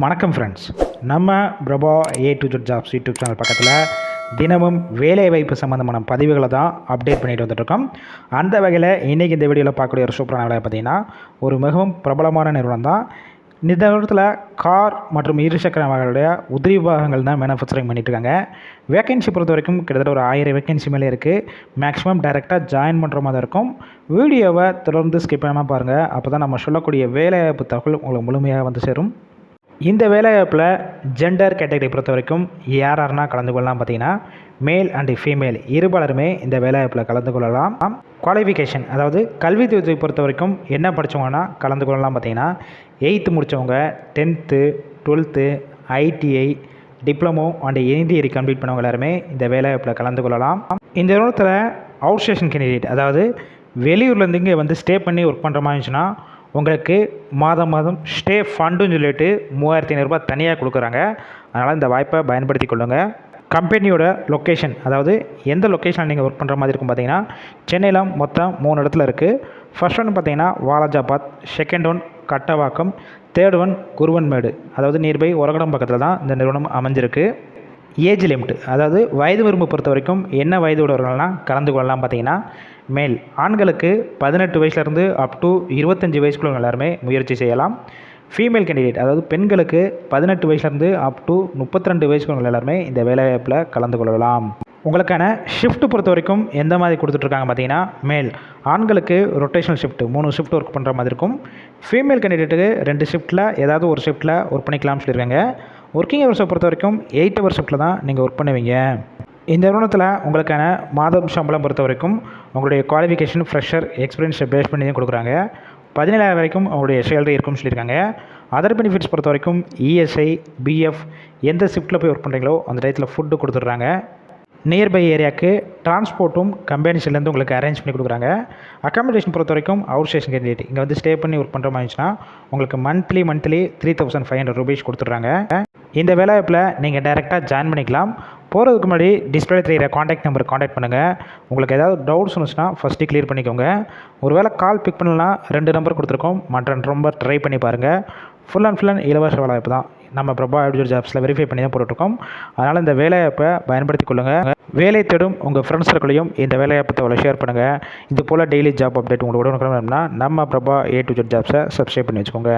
வணக்கம் ஃப்ரெண்ட்ஸ் நம்ம Prabha A to Z jobs YouTube channel பக்கத்தில் தினமும் வேலைவாய்ப்பு சம்மந்தமான பதிவுகளை தான் அப்டேட் பண்ணிட்டு வந்துட்டுருக்கோம். அந்த வகையில் இன்றைக்கி இந்த வீடியோவில் பார்க்கக்கூடிய ஒரு சூப்பரான வேலை பார்த்தீங்கன்னா ஒரு மிகவும் பிரபலமான நிறுவனம் தான். இந்த நிறுவனத்தில் கார் மற்றும் இருசக்கர வகைகளுடைய உதிரி பாகங்கள் தான் மேனுஃபேக்சரிங் பண்ணிட்டுருக்காங்க வேகன்சி பொறுத்த வரைக்கும் கிட்டத்தட்ட ஒரு ஆயிரம் வேகன்சி மேலே இருக்குது மேக்ஸிமம் டைரெக்டாக ஜாயின் பண்ணுற மாதிரி இருக்கும். வீடியோவை தொடர்ந்து ஸ்கிப் பண்ணாமல் பாருங்கள் அப்போ தான் நம்ம சொல்லக்கூடிய வேலைவாய்ப்பு தகவல் உங்களுக்கு முழுமையாக வந்து சேரும். இந்த வேலைவாய்ப்பில் ஜெண்டர் கேட்டகரி பொறுத்த வரைக்கும் யார் யாருன்னா கலந்து கொள்ளலாம் பார்த்தீங்கன்னா மேல் அண்டு ஃபீமேல் இருபாலருமே இந்த வேலைவாய்ப்பில் கலந்து கொள்ளலாம். குவாலிஃபிகேஷன் அதாவது கல்வி தொகுதியை பொறுத்த வரைக்கும் என்ன படித்தவங்கன்னா கலந்து கொள்ளலாம் பார்த்தீங்கன்னா எயித்து முடித்தவங்க tenth twelfth ITI diploma and engineering complete பண்ணவங்க எல்லாருமே இந்த வேலைவாய்ப்பில் கலந்து கொள்ளலாம். இந்த நிறுவனத்தில் அவுட் ஸ்டேஷன் கேண்டிடேட் அதாவது வெளியூர்லேருந்து இங்கே வந்து ஸ்டே பண்ணி ஒர்க் பண்ணுற மாதிரி இருந்துச்சுன்னா உங்களுக்கு மாதம் மாதம் ஸ்டே ஃபண்டுன்னு சொல்லிட்டு மூவாயிரத்தி ஐநூறுரூபா தனியாக கொடுக்குறாங்க. அதனால் இந்த வாய்ப்பை பயன்படுத்தி கொள்ளுங்கள் கம்பெனியோட லொக்கேஷன் அதாவது எந்த லொக்கேஷனில் நீங்கள் ஒர்க் பண்ணுற மாதிரி இருக்கும் பார்த்தீங்கன்னா சென்னையில் மொத்தம் மூணு இடத்துல இருக்குது ஃபர்ஸ்ட் ஒன் பார்த்தீங்கன்னா Walajabad second one Kattavakkam third one Guruvanmedu. அதாவது நியர்பை உரகடம் பக்கத்தில் தான் இந்த நிறுவனம் அமைஞ்சிருக்கு. ஏஜ் லிமிட் அதாவது வயது வரம்பு பொறுத்த வரைக்கும் என்ன வயது உள்ளவர்கள்லாம் கலந்து கொள்ளலாம் பார்த்தீங்கன்னா மேல். ஆண்களுக்கு பதினெட்டு வயசுலேருந்து அப் டு இருபத்தஞ்சி வயசுக்குள்ள எல்லாருமே முயற்சி செய்யலாம். ஃபீமேல் கேண்டிடேட் அதாவது பெண்களுக்கு பதினெட்டு வயசுலேருந்து அப் டு முப்பத்தி ரெண்டு வயசுக்குள்ள எல்லாருமே இந்த வேலைவாய்ப்பில் கலந்து கொள்ளலாம். உங்களுக்கான ஷிஃப்ட் பொறுத்த வரைக்கும் எந்த மாதிரி கொடுத்துட்ருக்காங்க பார்த்தீங்கன்னா மேல். ஆண்களுக்கு ரொட்டேஷனல் ஷிஃப்ட் மூணு ஷிஃப்ட் ஒர்க் பண்ணுற மாதிரி இருக்கும். ஃபீமேல் கேண்டிடேட்டுக்கு ரெண்டு ஷிஃப்ட்டில் ஏதாவது ஒரு ஷிஃப்ட்டில் ஒர்க் பண்ணிக்கலாம்னு சொல்லியிருக்காங்க. ஒர்க்கிங் ஹவர்ஸை பொறுத்த வரைக்கும் எயிட் ஹவர் ஷிஃப்ட்டில் தான் நீங்கள் ஒர்க் பண்ணுவீங்க. இந்த நிறுவனத்தில் உங்களுக்கான மாதம் சம்பளம் பொறுத்த வரைக்கும் உங்களுடைய குவாலிஃபிகேஷன் ஃப்ரெஷர் எக்ஸ்பீரியன்ஸை பேஸ் பண்ணி தான் கொடுக்குறாங்க. பதினேழாயிரம் வரைக்கும் அவங்களுடைய சேலரி இருக்கும்னு சொல்லியிருக்காங்க. அதர் பெனிஃபிட்ஸ் பொறுத்த வரைக்கும் இஎஸ்ஐ பிஎஃப் எந்த ஷிஃப்ட்டில் போய் ஒர்க் பண்ணுறீங்களோ அந்த டயத்தில் ஃபுட்டு கொடுத்துட்றாங்க. நியர்பை ஏரியாவுக்கு டிரான்ஸ்போர்ட்டும் கம்பெனிஸ்லேருந்து உங்களுக்கு அரேஞ்ச் பண்ணி கொடுக்குறாங்க. அக்காமடேஷன் பொறுத்த வரைக்கும் அவுட் ஸ்டேஷன் கேண்டிடேட் இங்கே வந்து ஸ்டே பண்ணி ஒர்க் பண்ணுற மாதிரி இருந்துச்சுன்னா உங்களுக்கு monthly monthly three thousand five hundred rupees கொடுத்துட்றாங்க. இந்த வேலைவாய்ப்பில் நீங்கள் டைரெக்டாக ஜாயின் பண்ணிக்கலாம். போகிறதுக்கு முன்னாடி டிஸ்பிளே தெரியிற காண்டாக்ட் நம்பர் காண்டாக்ட் பண்ணுங்கள் உங்களுக்கு ஏதாவது டவுட்ஸ் இருந்துச்சுன்னா ஃபஸ்ட்டு கிளியர் பண்ணிக்கோங்க. ஒருவேளை கால் பிக் பண்ணலாம் ரெண்டு நம்பர் கொடுத்துருக்கோம். மற்ற நம்பர் ட்ரை பண்ணி பாருங்கள் ஃபுல் அண்ட் ஃபுல் அண்ட் இலவச வேலைவாய்ப்பு தான். நம்ம பிரபா அப்டிஜர் ஜாப்ஸில் வெரிஃபை பண்ணி தான் போட்டுருக்கோம் அதனால் இந்த வேலைவாய்ப்பை பயன்படுத்தி கொள்ளுங்கள் வேலை தேடும் உங்கள் ஃப்ரெண்ட்ஸ் சர்க்கிளையும் இந்த வேலைவாய்ப்பு தகவலை ஷேர் பண்ணுங்கள் இது போல் டெய்லி ஜாப் அப்டேட் உங்களுக்கு உடனுக்குடன் நம்ம பிரபா ஏ டு ஜெட் ஜாப்ஸை சப்ஸ்கிரைப் பண்ணி வச்சுக்கோங்க.